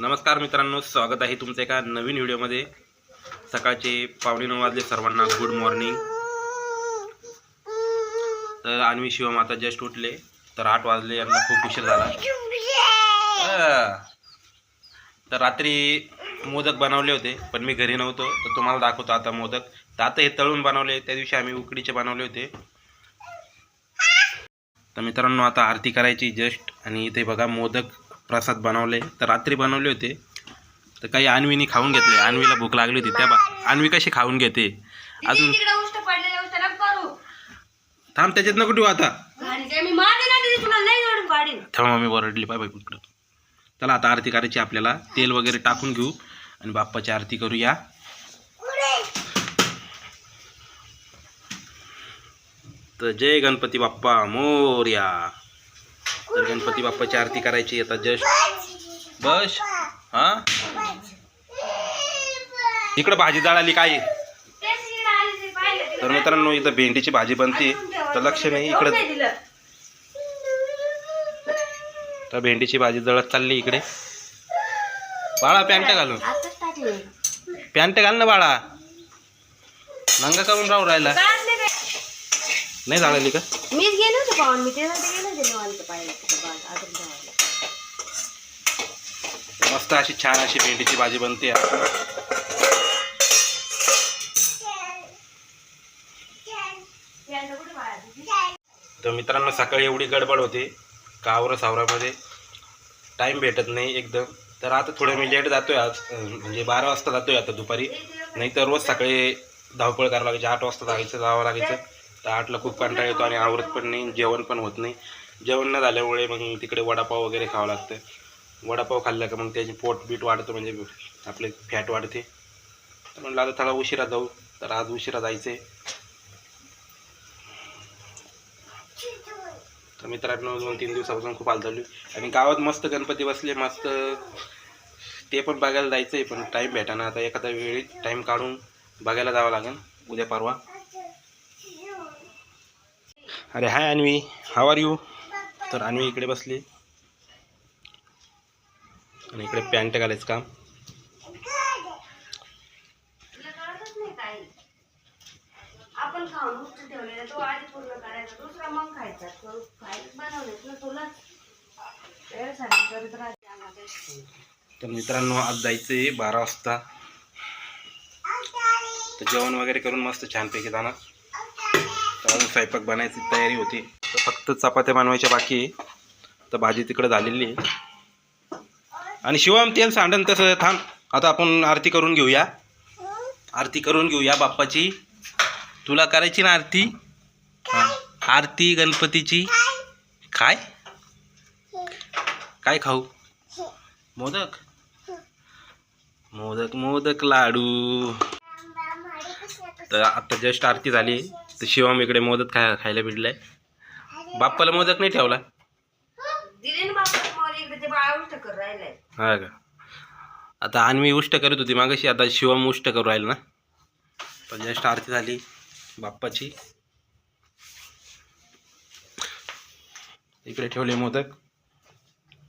नमस्कार मित्रांनो स्वागत आहे तुमचं एका नवीन व्हिडिओमध्ये. सकाळचे पावणे नऊ वाजले सर्वांना गुड मॉर्निंग तर आणवी शिवम आता जस्ट उठले तर आठ वाजले यांना खूप उशीर झाला. तर रात्री मोदक बनवले होते पण मी घरी नव्हतो तर तुम्हाला दाखवतो आता मोदक. तर आता हे तळून बनवले त्या दिवशी आम्ही उकडीचे बनवले होते. तर मित्रांनो आता आरती करायची जस्ट आणि इथे बघा मोदक प्रसाद बनवले तर रात्री बनवले होते. तर काही अन्वीनी खाऊन घेतले. अन्वीला भूक लागली होती. त्या बा अन्वी कशी खाऊन घेते? अजून थांब त्याच्यात नको ठेवू आता. मी थांब मम्मी वरडली. पाय बाई इकडं चला आता आरती करायची आपल्याला. तेल वगैरे टाकून घेऊ. आणि बाप्पाची आरती करूया. तर जय गणपती बाप्पा मोर्या. तर गणपती बाप्पाची आरती करायची आता जस्ट बस हा? इकडं भाजी जळाली काय? तर मित्रांनो इथं भेंडीची भाजी बनते. तर लक्ष नाही इकडं तर भेंडीची भाजी जळत चालली इकडे. बाळा पॅन्ट घालून. पॅन्ट घाल ना बाळा. नंगा करून राहू राहिला. नाही झालेली का? मीच गेलो होतो पाहून मी त्यासाठी गेलो होते निवांत अजून जायला मस्त अशी छान अशी भेंडीची भाजी बनते तर मित्रांनो सकाळी एवढी गडबड होते. कावर सावरामध्ये टाईम भेटत नाही एकदम. तर आता थोडं मी लेट जातोय आज. म्हणजे बारा वाजता जातोय आता दुपारी. नाही तर रोज सकाळी धावपळ करावं लागायची. आठ वाजता जायचं जावं लागायचं. तर आठला खूप कंटाळा येतो आणि आवरत पण नाही जेवण पण होत नाही. जेवण न झाल्यामुळे मग तिकडे वडापाव वगैरे खावं लागतं. वडापाव खाल्ला का मग त्याचे पोट बीट वाढतं म्हणजे आपले फॅट वाढते. तर म्हणलं आता थोडा उशिरा जाऊ. तर आज उशिरा जायचं आहे तर मित्रांनो दोन तीन दिवसापासून खूप हाल चालू आहे. आणि गावात मस्त गणपती बसले मस्त ते पण बघायला जायचं आहे पण टाईम भेटाना. आता एखाद्या वेळी टाईम काढून बघायला जावं लागेल. उद्या परवा. अरे hi Anvi how are you तर अन्वी इकडे बसली. आणि इकडे पॅन्ट घालायचं काम. तुला कळतच नाही काही आपण खाऊन उष्ट ठेवलेला तो आधी पूर्ण करायचा दुसरा मग खायचा. तो खायला बनवलेस ना तुला? वेळेसाठी करत राहते आम्हाला. तर मित्रांनो आज जायचं आहे बारा वाजता. तर जेवण वगैरे करून मस्त छानपैकी जाणार. अजून स्वयंपाक बनायची तयारी होती. तर फक्त चपात्या बनवायच्या बाकी आहे. तर भाजी तिकडे झालेली आहे. आणि शिवम तेल सांडन तसं थांब. आता आपण आरती करून घेऊया. आरती करून घेऊया बाप्पाची. तुला करायची ना आरती? हां. आरती गणपतीची. काय काय खाऊ? मोदक. मोदक मोदक लाडू. तर आता जस्ट आरती झाली. तर शिवम इकडे मोदक खाय खायला भेटलाय. बाप्पाला मोदक नाही ठेवला? हा का? आता अन्वी उष्ट करत होती मागाशी आता शिवम उष्ट करू राहील ना. तर जस्ट आरती झाली बाप्पाची. इकडे ठेवले मोदक.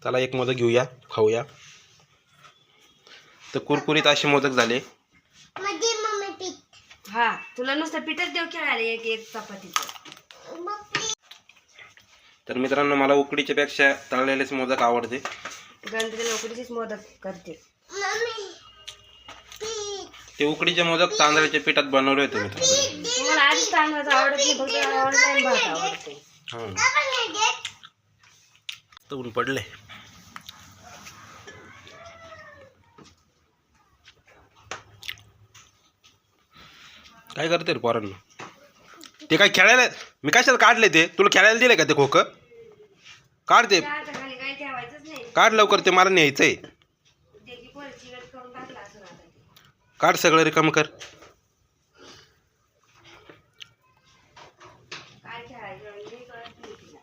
चला एक मोदक घेऊया खाऊया. तर कुरकुरीत असे मोदक झाले. हा तुला नुसतं पिठच देव खेळायला एक एक चपातीचं. तर मित्रांनो मला उकडीच्या पेक्षा तळलेलेच मोदक आवडते. गणपती लोकडीचीच मदत करते. ते उकडीचे मोदक तांदळाच्या पिठात बनवले होते मित्रांनो. तुम्हाला आधीच तांदळाचं आवडत नाही फक्त ऑनलाईन भात आवडते. हं. तर ऊन पडले. काय करते रे पोरांना? ते काय खेळायला मी कशाला काढले ते? तुला खेळायला दिले का ते खोकं? काढ ते. काही ठेवायचंच नाही काढ लवकर ते मला न्यायचंय. त्याची चिकट करून टाकला असं आता काढ सगळं रिकाम कर. काय खेळायचं हे कळत नाही तिला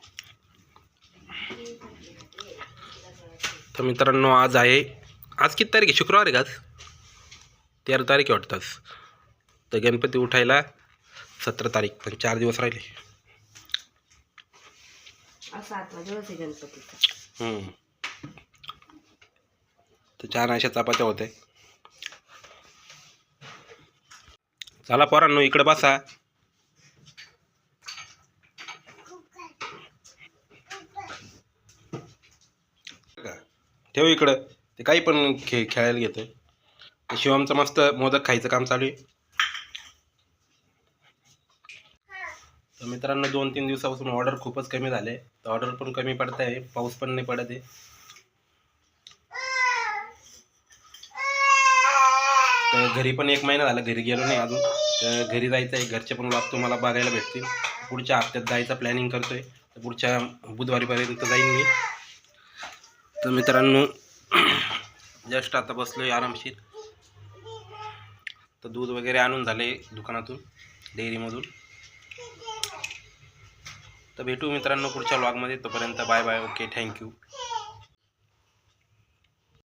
तर मित्रांनो आज आहे आज किती तारीख आहे? शुक्रवार आहे का आज? तेरा तारीख आहे वाटतं आज. तर गणपती उठायला सतरा तारीख पण चार दिवस राहिले. हम्म. तर छान अशा चपात्या होते चला पोरांनो इकडे बसा. ठेव इकडं. ते काही पण खे खेळायला घेतं तर शिवमचं मस्त मोदक खायचं काम चालू आहे. तर मित्रांनो दोन तीन दिवसापासून ऑर्डर खूपच कमी झाले. तर ऑर्डर पण कमी पडत आहे पाऊस पण नाही पडत आहे. तर घरी पण एक महिना झाला घरी गेलो नाही अजून. तर घरी जायचं आहे घरचे पण वाद तुम्हाला बघायला भेटतील. पुढच्या हप्त्यात जायचं प्लॅनिंग करतोय. तर पुढच्या बुधवारीपर्यंत जाईन मी. तर मित्रांनो जस्ट आता बसलोय आरामशीर. तर दूध वगैरे आणून झाले दुकानातून डेअरीमधून. तर भेटू मित्रांनो पुढच्या व्लॉगमध्ये तोपर्यंत बाय बाय ओके थँक्यू